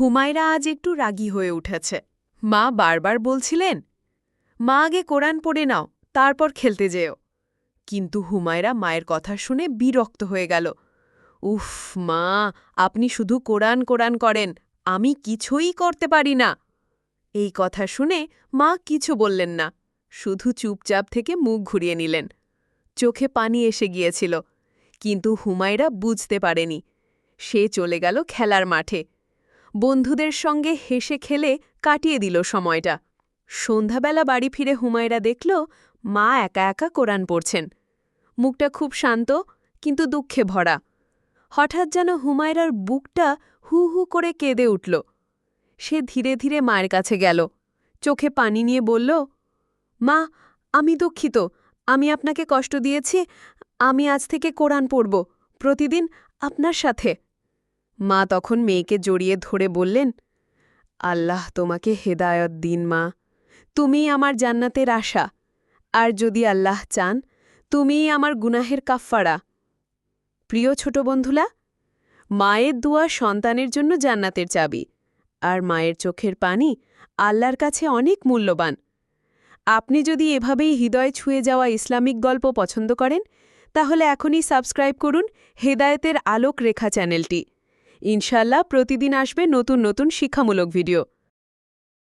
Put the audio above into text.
হুমায়রা আজ একটু রাগী হয়ে উঠেছে। মা বারবার বলছিলেন, মা, আগে কোরআন পড়ে নাও, তারপর খেলতে যেও। কিন্তু হুমায়রা মায়ের কথা শুনে বিরক্ত হয়ে গেল। উফ, মা, আপনি শুধু কোরআন কোরআন করেন, আমি কিছুই করতে পারি না। এই কথা শুনে মা কিছু বললেন না, শুধু চুপচাপ থেকে মুখ ঘুরিয়ে নিলেন। চোখে পানি এসে গিয়েছিল, কিন্তু হুমায়রা বুঝতে পারেনি। সে চলে গেল খেলার মাঠে। বন্ধুদের সঙ্গে হেসে খেলে কাটিয়ে দিল সময়টা। সন্ধ্যাবেলা বাড়ি ফিরে হুমায়রা দেখল, মা একা একা কোরআন পড়ছেন। মুখটা খুব শান্ত, কিন্তু দুঃখে ভরা। হঠাৎ যেন হুমায়রার বুকটা হু হু করে কেঁদে উঠল। সে ধীরে ধীরে মায়ের কাছে গেল। চোখে পানি নিয়ে বলল, মা, আমি দুঃখিত। আমি আপনাকে কষ্ট দিয়েছি। আমি আজ থেকে কোরআন পড়ব। প্রতিদিন আপনার সাথে। মা তখন মেয়েকে জড়িয়ে ধরে বললেন, আল্লাহ তোমাকে হেদায়ত দিন, মা। তুমিই আমার জান্নাতের আশা। আর যদি আল্লাহ চান, তুমিই আমার গুনাহের কাফফারা। প্রিয় ছোট বন্ধুলা, মায়ের দোয়া সন্তানের জন্য জান্নাতের চাবি। আর মায়ের চোখের পানি আল্লাহর কাছে অনেক মূল্যবান। আপনি যদি এভাবেই হৃদয় ছুঁয়ে যাওয়া ইসলামিক গল্প পছন্দ করেন, তাহলে এখনই সাবস্ক্রাইব করুন হেদায়েতের আলোক রেখা চ্যানেলটি। ইনশাল্লাহ প্রতিদিন আসবে নতুন নতুন শিক্ষামূলক ভিডিও।